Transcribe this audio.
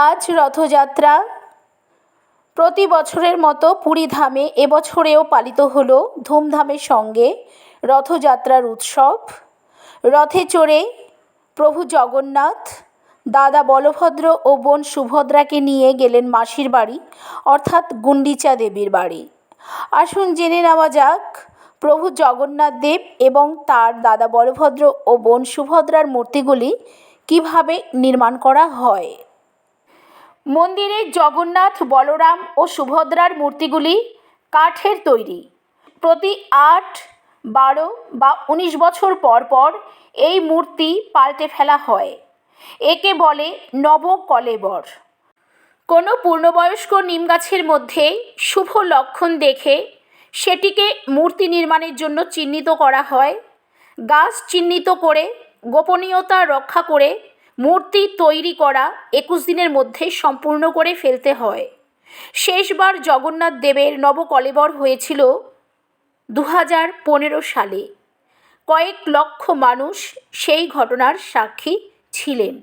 আজ রথযাত্রা প্রতি বছরের মতো পুরী ধামে এবছরেও পালিত হলো ধুমধামের সঙ্গে রথযাত্রার উৎসব। রথে চড়ে প্রভু জগন্নাথ, দাদা বলভদ্র ও বোন সুভদ্রাকে নিয়ে গেলেন মাসির বাড়ি, অর্থাৎ গুন্ডিচা দেবীর বাড়ি। আসুন জেনে নেওয়া যাক, প্রভু জগন্নাথ দেব এবং তার দাদা বলভদ্র ও বোন সুভদ্রার মূর্তিগুলি কীভাবে নির্মাণ করা হয়? মন্দিরে জগন্নাথ, বলরাম ও সুভদ্রার মূর্তিগুলি কাঠের তৈরি। প্রতি আট, বারো বা উনিশ বছর পর পর এই মূর্তি পাল্টে ফেলা হয়। একে বলে নবকলেবর। কোনো পূর্ণবয়স্ক নিম গাছের মধ্যে শুভ লক্ষণ দেখে সেটিকে মূর্তি নির্মাণের জন্য চিহ্নিত করা হয়। গাছ চিহ্নিত করে গোপনীয়তা রক্ষা করে মূর্তি তৈরি করা একুশ দিনের মধ্যে সম্পূর্ণ করে ফেলতে হয়। শেষবার জগন্নাথ দেবের নবকলেবর হয়েছিল দু হাজার পনেরো সালে। কয়েক লক্ষ মানুষ সেই ঘটনার সাক্ষী ছিলেন।